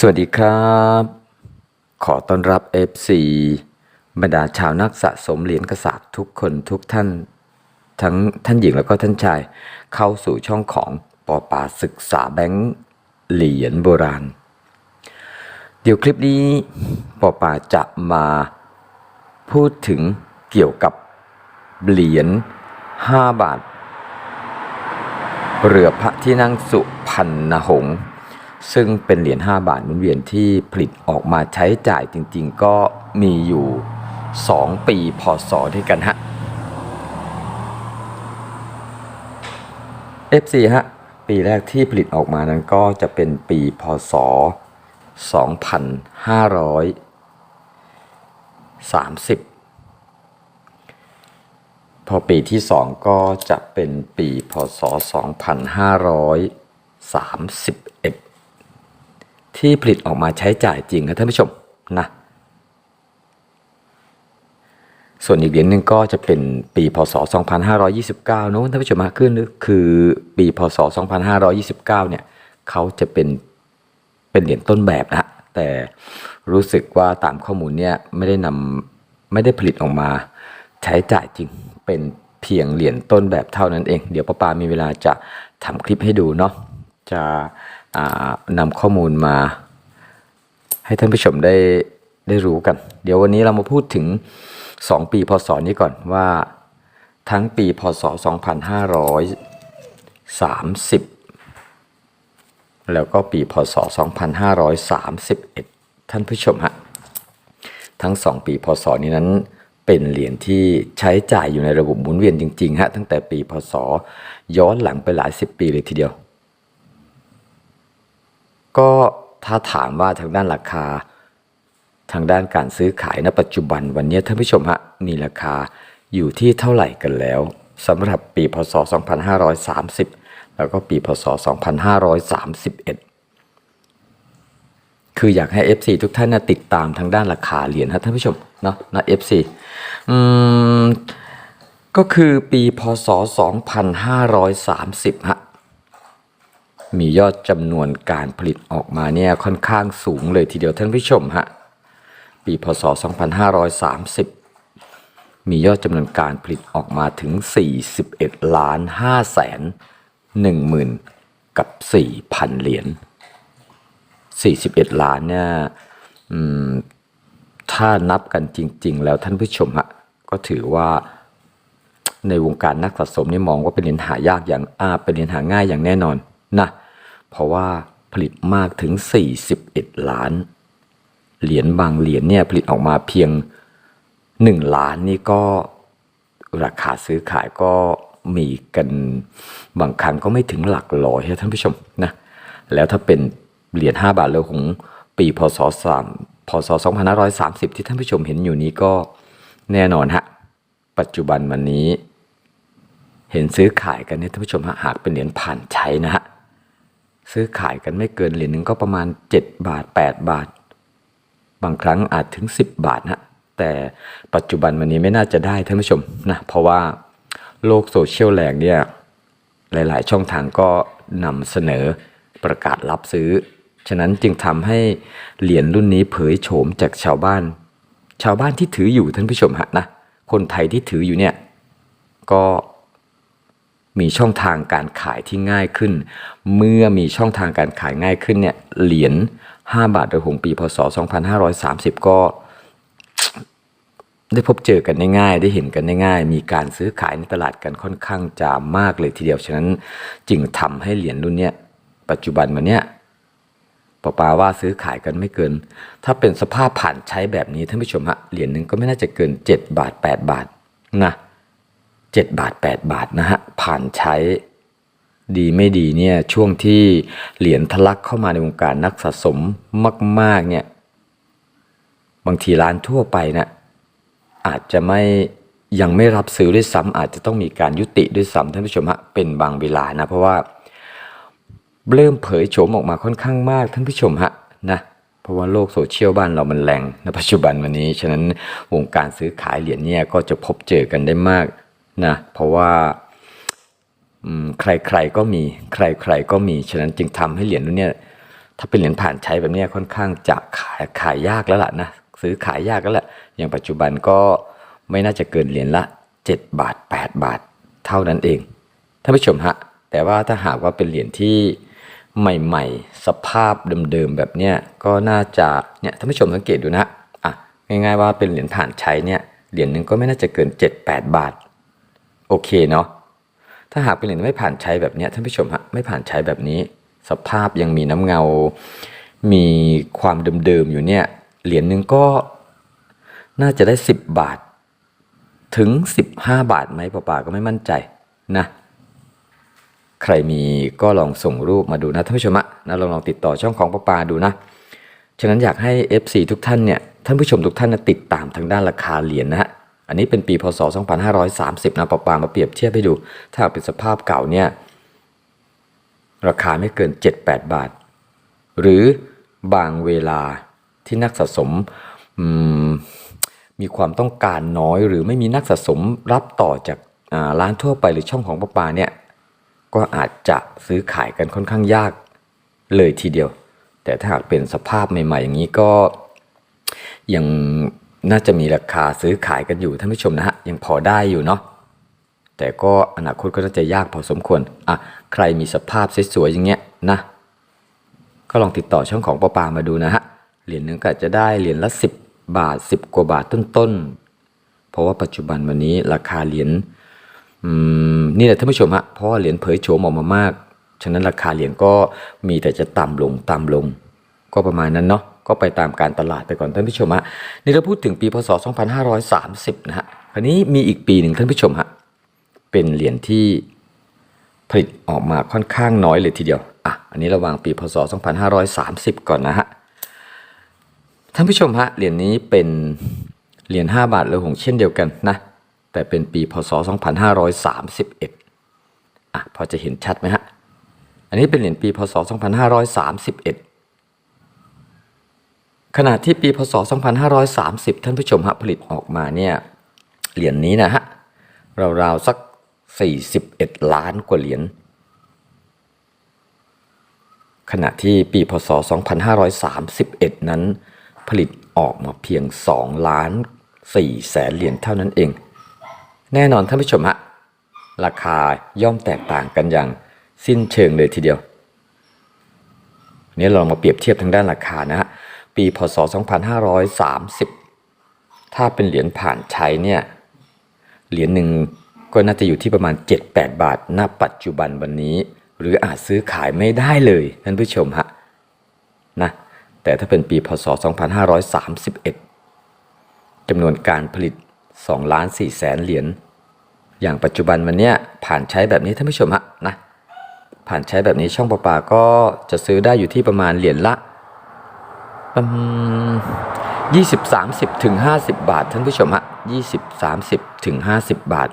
สวัสดีครับ ขอต้อนรับ FC บรรดาชาวนักสะสมเหรียญกระสาบทุกคนทุกท่าน ทั้งท่านหญิงแล้วก็ท่านชาย เข้าสู่ช่องของปอปาศึกษาแบงค์เหรียญโบราณ เดี๋ยวคลิปนี้ปอปาจะมาพูดถึงเกี่ยวกับเหรียญ5บาท เรือพระที่นั่งสุพรรณหงษ์ ซึ่งเป็นเหรียญ5บาทหมุนเวียนที่ผลิตออกมาใช้จ่ายจริงๆ ก็มีอยู่ 2 ปีพศด้วยกันฮะ FC ฮะ ปีแรกที่ผลิตออกมานั้นก็จะเป็นปีพศ 2530พอปีที่ 2 ก็จะเป็นปีพศ 2531 ที่ผลิตออกมาใช้จ่ายจริงครับท่านผู้ชมนะส่วนอีกเหรียญหนึ่งก็จะเป็นปีพศ 2529นู้นท่านผู้ชมมาขึ้นคือปีพศ 2529 เนี่ยเขาจะเป็นเป็นเหรียญต้นแบบนะแต่รู้สึกว่าตามข้อมูลเนี่ยไม่ได้นำไม่ได้ผลิตออกมาใช้จ่ายจริงเป็นเพียงเหรียญต้นแบบเท่านั้นเอง เดี๋ยวป้าปามีเวลาจะทำคลิปให้ดูเนาะจะ นำข้อมูลมา ให้ท่านผู้ชมได้ได้รู้กัน เดี๋ยววันนี้เรามาพูดถึง 2 ปีพศนี้ก่อนว่าทั้งปีพศ 2530 แล้วก็ปีพศ 2531 ท่านผู้ชมฮะทั้ง 2 ปีพศนี้นั้นเป็นเหรียญที่ใช้จ่ายอยู่ในระบบหมุนเวียนจริงๆฮะตั้งแต่ปีพศ ย้อนหลังไปหลายสิบปีเลยทีเดียว ก็ถ้าถามว่าทางด้านราคา ทางด้านการซื้อขายณปัจจุบันวันนี้ท่านผู้ชมฮะมีราคาอยู่ที่เท่าไหร่กันแล้วสำหรับปีพศ 2530 แล้วก็ปีพศ 2531 คืออยากให้ FC ทุกท่านนะติดตามทางด้านราคาเหรียญนะท่านผู้ชมเนาะนะ FC อืมก็คือปีพศ 2530ฮะ มียอดจำนวนการผลิตออกมาเนี่ยค่อนข้างสูงเลยทีเดียวท่านผู้ชมฮะปีพศ 2530 มียอดจำนวนการผลิตออกมาถึง 41 ล้าน5แสน1หมื่นกับ 4,000 เหรียญ 41 ล้านเนี่ยถ้านับกันจริง ๆ แล้วท่านผู้ชมฮะก็ถือว่าในวงการนักสะสมนี่มองว่าเป็นเหรียญหายากอย่างอาเป็นเหรียญหาง่ายอย่างแน่นอน นะเพราะว่าผลิตมากถึง 41 ล้าน เหรียญบางเหรียญเนี่ยผลิตออกมาเพียง 1 ล้านนี่ก็ราคาซื้อขายก็มีกันบางครั้งก็ไม่ถึงหลักร้อยท่านผู้ชมนะแล้วถ้าเป็นเหรียญ5บาทเลยของปีพศ3พศ2530 ที่ท่านผู้ชมเห็นอยู่นี้ก็แน่นอนฮะปัจจุบันวันนี้ เห็นซื้อขายกันเนี่ยท่านผู้ชมฮะหากเป็นเหรียญผ่านใช้นะฮะ ซื้อขายกันไม่เกินเหรียญหนึ่งก็ประมาณ 7 บาท 8 บาท บางครั้งอาจถึง 10 บาทนะแต่ปัจจุบันวันนี้ไม่น่าจะได้ท่านผู้ชมนะเพราะว่าโลกโซเชียลแรงเนี่ยหลาย ๆ ช่องทางก็นำเสนอประกาศรับซื้อ ฉะนั้นจึงทำให้เหรียญรุ่นนี้เผยโฉมจากชาวบ้าน ชาวบ้านที่ถืออยู่ท่านผู้ชมฮะนะคนไทยที่ถืออยู่เนี่ยก็ มีช่องทางการขายที่ง่ายขึ้น เมื่อมีช่องทางการขายง่ายขึ้นเนี่ยเหรียญ5บาทโดยหงปีพศ 2530 ก็ได้พบเจอกันได้ง่ายได้เห็นกันได้ง่าย มีการซื้อขายในตลาดกันค่อนข้างจะมากเลยทีเดียว ฉะนั้นจึงทำให้เหรียญรุ่นเนี้ยปัจจุบันวันเนี้ยปปาว่าซื้อขายกันไม่เกิน ถ้าเป็นสภาพผ่านใช้แบบนี้ท่านผู้ชมฮะเหรียญหนึ่งก็ไม่น่าจะเกิน 7 บาท 8 บาทนะ 7 บาท 8 บาทนะฮะผ่านใช้ดีไม่ดีเนี่ยช่วงที่เหรียญทะลักเข้ามาในวงการนักสะสมมาก ๆเนี่ยบางทีร้านทั่วไปนะอาจจะไม่ยังไม่รับซื้อด้วยซ้ำอาจจะต้องมีการยุติด้วยซ้ำท่านผู้ชมฮะเป็นบางเวลานะเพราะว่าเริ่มเผยโฉมออกมาค่อนข้างมากท่านผู้ชมฮะนะเพราะว่าโลกโซเชียลบ้านเรามันแรงในปัจจุบันวันนี้ ฉะนั้นวงการซื้อขายเหรียญเนี่ยก็จะพบเจอกันได้มาก นะเพราะว่าใครๆก็มีใครๆก็มีฉะนั้นจึงทำให้เหรียญรุ่นเนี้ยถ้าเป็นเหรียญผ่านใช้แบบนี้ค่อนข้างจะขายขายยากแล้วล่ะนะซื้อขายยากแล้วแหละอย่างปัจจุบันก็ไม่น่าจะเกินเหรียญละ 7 บาท 8 บาท เท่านั้นเองท่านผู้ชมฮะแต่ว่าถ้าหากว่าเป็นเหรียญที่ใหม่ ๆ สภาพเดิมๆแบบเนี้ยก็น่าจะเนี่ยท่านผู้ชมสังเกตดูนะอะง่ายๆว่าเป็นเหรียญผ่านใช้เนี่ยเหรียญหนึ่งก็ไม่น่าจะเกิน 7-8 บาท เคเนาะถ้าหากเป็นเหรียญไม่ผ่านใช้แบบเนี้ยท่านผู้ชมฮะไม่ผ่านใช้แบบนี้ สภาพยังมีน้ำเงา มีความเดิมๆอยู่เนี่ยเหรียญหนึ่งก็น่าจะได้ 10 บาท ถึง 15 บาทไหมป่าๆก็ไม่มั่นใจนะใครมีก็ลองส่งรูปมาดูนะท่านผู้ชมะนะลองลองติดต่อช่องของป้าปาดูนะ ฉะนั้นอยากให้ FC ทุกท่านเนี่ยท่านผู้ชมทุกท่านนะติดตามทางด้านราคาเหรียญนะฮะ อันนี้เป็นปีพศ 2530นะปะปามาเปรียบเทียบให้ดู ถ้าหากเป็นสภาพเก่าเนี่ยราคาไม่เกิน 7-8 บาท หรือบางเวลาที่นักสะสมมีความต้องการน้อยหรือไม่มีนักสะสมรับต่อจากร้านทั่วไปหรือช่องของปะปาเนี่ยก็อาจจะซื้อขายกันค่อนข้างยากเลยทีเดียว แต่ถ้าหากเป็นสภาพใหม่ ๆ อย่างนี้ก็ยัง น่าจะมีราคาซื้อขายกันอยู่ท่านผู้ชมนะฮะยังพอได้อยู่เนาะแต่ก็อนาคตก็น่าจะยากพอสมควรอะใครมีสภาพสวยๆอย่างเงี้ยนะก็ลองติดต่อช่องของปอปามาดูนะฮะเหรียญหนึงก็จะได้เหรียญละ 10 บาท 10 กว่าบาทต้นๆ เพราะว่าปัจจุบันวันนี้ราคาเหรียญนี่แหละท่านผู้ชมฮะเพราะเหรียญเผยโฉมออกมามาก ฉะนั้นราคาเหรียญก็มีแต่จะต่ำลงต่ำลง ก็ประมาณนั้นเนาะ ก็ไปตามการตลาดไปก่อนท่านผู้ชมฮะนี่เราพูดถึงปีพศ 2530 นะฮะคราวนี้มีอีกปีหนึ่งท่านผู้ชมฮะเป็นเหรียญที่ผลิตออกมาค่อนข้างน้อยเลยทีเดียวอะอันนี้ระหว่างปีพศ 2530 ก่อนนะฮะท่านผู้ชมฮะเหรียญนี้เป็นเหรียญ5บาทเลอหงเช่นเดียวกันนะแต่เป็นปีพศ 2531อะพอจะเห็นชัดไหมฮะอันนี้เป็นเหรียญปีพศ 2531 ขณะที่ปีพศ 2530 ท่านผู้ชมฮะผลิตออกมาเนี่ยเหรียญนี้นะฮะราวๆสัก 41 ล้านกว่าเหรียญขณะที่ปีพศ 2531 นั้นผลิตออกมาเพียง 2 ล้าน4แสนเหรียญเท่านั้นเอง แน่นอนท่านผู้ชมฮะราคาย่อมแตกต่างกันอย่างสิ้นเชิงเลยทีเดียว นี้เรามาเปรียบเทียบทางด้านราคานะฮะ ปีพศ 2530 ถ้าเป็นเหรียญผ่านใช้เนี่ย เหรียญหนึ่งก็น่าจะอยู่ที่ประมาณ 7-8 บาท ณ ปัจจุบันวันนี้ หรืออาจซื้อขายไม่ได้เลยท่านผู้ชมฮะนะแต่ถ้าเป็นปีพศ 2531จำนวนการผลิต2ล้าน4แสนเหรียญอย่างปัจจุบันวันเนี้ยผ่านใช้แบบนี้ท่านผู้ชมฮะนะผ่านใช้แบบนี้ช่องประปาก็จะซื้อได้อยู่ที่ประมาณเหรียญละ ยี่สิบสามสิบถึงห้าสิบบาท ท่านผู้ชมฮะยี่สิบสามสิบถึงห้าสิบบาท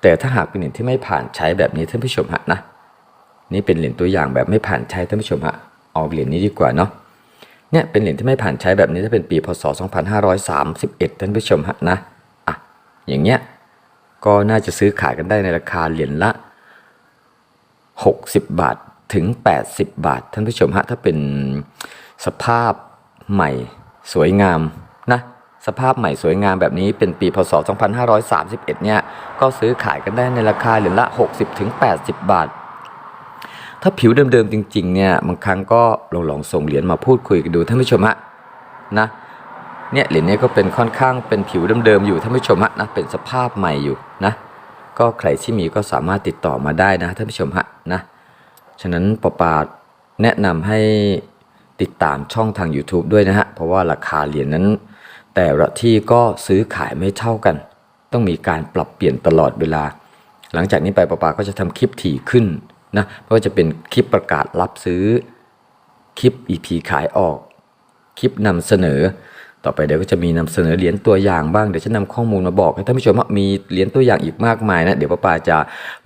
แต่ถ้าหากเป็นเหรียญที่ไม่ผ่านใช้แบบนี้ท่านผู้ชมฮะนะนี่เป็นเหรียญตัวอย่างแบบไม่ผ่านใช้ท่านผู้ชมฮะเอาเหรียญนี้ดีกว่าเนาะเนี่ยเป็นเหรียญที่ไม่ผ่านใช้แบบนี้ถ้าเป็นปีพศ 2531 ท่านผู้ชมฮะนะอะอย่างเงี้ยก็น่าจะซื้อขายกันได้ในราคาเหรียญละ 60 บาท ถึง 80 บาท ท่านผู้ชมฮะถ้าเป็นสภาพใหม่สวยงามนะสภาพใหม่สวยงามแบบนี้เป็นปีพศ 2531 เนี่ย ก็ซื้อขายกันได้ในราคาเหรียญละ 60ถึง80 บาท ถ้าผิวเดิมๆจริง ๆ เนี่ยบางครั้งก็ลองลองส่งเหรียญมาพูดคุยกันดูท่านผู้ชมฮะนะเนี่ยเหรียญนี้ก็เป็นค่อนข้างเป็นผิวเดิมๆอยู่ท่านผู้ชมฮะนะเป็นสภาพใหม่อยู่นะ ก็ใครที่มีก็สามารถติดต่อมาได้นะท่านผู้ชมฮะนะ ฉะนั้นปอปาแนะนำให้ติดตามช่องทาง YouTube ด้วยนะฮะ เพราะว่าราคาเหรียญนั้น แต่ละที่ก็ซื้อขายไม่เท่ากัน ต้องมีการปรับเปลี่ยนตลอดเวลา หลังจากนี้ไปปอปาก็จะทำคลิปถี่ขึ้นนะไม่ว่าจะเป็นคลิปประกาศรับซื้อ คลิป EP ขายออก คลิปนำเสนอ ต่อไปเดี๋ยวก็จะมีนำเสนอเหรียญตัวอย่างบ้าง เดี๋ยวจะนำข้อมูลมาบอกให้ท่านผู้ชมว่ามีเหรียญตัวอย่างอีกมากมายนะ เดี๋ยวป้าปาจะ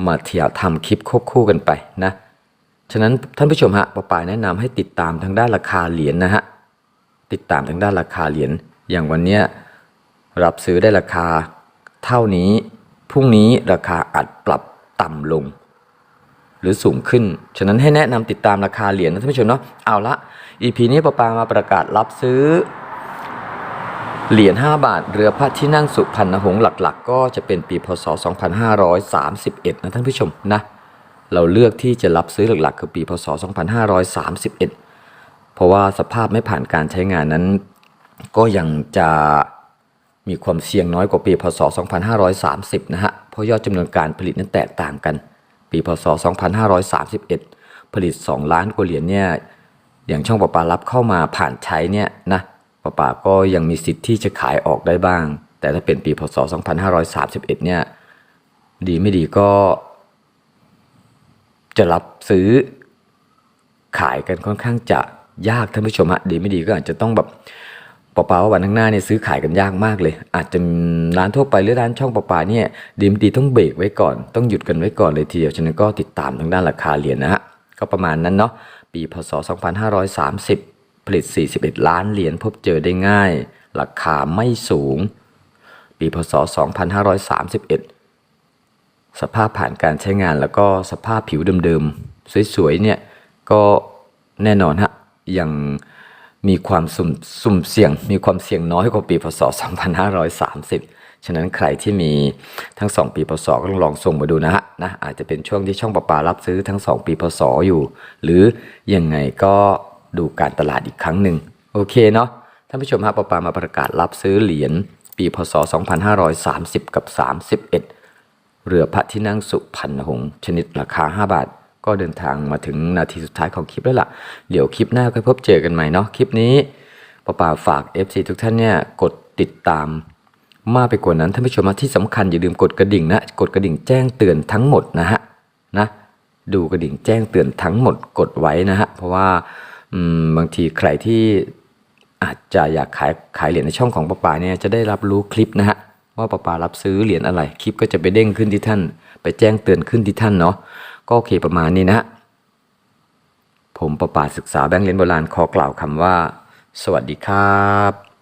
มาเที่ยบทำคลิปควบคู่กันไปนะ ฉะนั้นท่านผู้ชมฮะป้าปาแนะนำให้ติดตามทางด้านราคาเหรียญนะฮะติดตามทางด้านราคาเหรียญอย่างวันเนี้ยรับซื้อได้ราคาเท่านี้พรุ่งนี้ราคาอาจปรับต่ำลง หรือสูงขึ้น ฉะนั้นให้แนะนำติดตามราคาเหรียญนะท่านผู้ชมเนาะเอาละ EP นี้ปาปามาประกาศรับซื้อเหรียญ 5 บาท เรือพระที่นั่งสุพรรณหงษ์หลัก ๆ ก็จะเป็นปีพศ 2531 นะท่านผู้ชมนะ เราเลือกที่จะรับซื้อหลักๆ คือปีพศ 2531 เพราะว่าสภาพไม่ผ่านการใช้งานนั้น ก็ยังจะมีความเสี่ยงน้อยกว่าปีพศ 2530 นะฮะ เพราะยอดจำนวนการผลิตนั้นแตกต่างกัน ปีพศ 2531 ผลิต 2 ล้านกว่าเหรียญเนี่ย อย่างช่องประปารับเข้ามาผ่านใช้เนี่ยนะประปาก็ยังมีสิทธิ์ที่จะขายออกได้บ้าง แต่ถ้าเป็นปีพศ 2531 เนี่ย ดีไม่ดีก็ จะรับซื้อขายกันค่อนข้างจะยากท่านผู้ชมฮะดีไม่ดีก็อาจจะต้องแบบปปาว่าวันข้างหน้าเนี่ยซื้อขายกันยากมากเลย อาจจะร้านทั่วไปหรือร้านช่องปะปาเนี่ยดีไม่ดีต้องเบรกไว้ก่อน ต้องหยุดกันไว้ก่อนเลยทีเดียวฉะนั้นก็ติดตามทางด้านราคาเหรียญนะฮะก็ประมาณนั้นเนาะปีพศ 2530 ผลิต 41 ล้านเหรียญพบเจอได้ง่าย ราคาไม่สูง ปีพศ 2531 สภาพผ่านการใช้งานแล้วก็สภาพผิวเดิมๆ สวยๆเนี่ยก็แน่นอนฮะยังมีความสุ่มสุ่มเสี่ยง มีความเสี่ยงน้อยกว่าปีพศ 2530 ฉะนั้นใครที่มีทั้ง 2 ปีพศก็ต้องลองส่งมาดูนะฮะนะอาจจะเป็นช่วงที่ช่องประปารับซื้อทั้ง 2 ปีพศอยู่ หรือยังไงก็ดูการตลาดอีกครั้งหนึ่งโอเคเนาะท่านผู้ชมฮะประปามาประกาศรับซื้อเหรียญปีพศ 2530 กับ 31 เรือพระที่นั่งสุพรรณหงษ์ชนิดราคา 5 บาท ก็เดินทางมาถึงนาทีสุดท้ายของคลิปแล้วล่ะ เดี๋ยวคลิปหน้าก็พบเจอกันใหม่เนาะคลิปนี้ป้าป่าฝาก FC ทุกท่านเนี่ยกดติดตาม มากไปกว่านั้นท่านผู้ชมที่สำคัญอย่าลืมกดกระดิ่งนะกดกระดิ่งแจ้งเตือนทั้งหมดนะฮะนะดูกระดิ่งแจ้งเตือนทั้งหมดกดไว้นะฮะเพราะว่าบางทีใครที่อาจจะอยากขายขายเหรียญในช่องของป้าป่าเนี่ยจะได้รับรู้คลิปนะฮะ ว่าประปารับซื้อเหรียญอะไร คลิปก็จะไปเด้งขึ้นที่ท่าน ไปแจ้งเตือนขึ้นที่ท่านเนาะ ก็โอเคประมาณนี้นะฮะผมประปาศึกษาแบงค์เหรียญโบราณขอกล่าวคำว่า สวัสดีครับ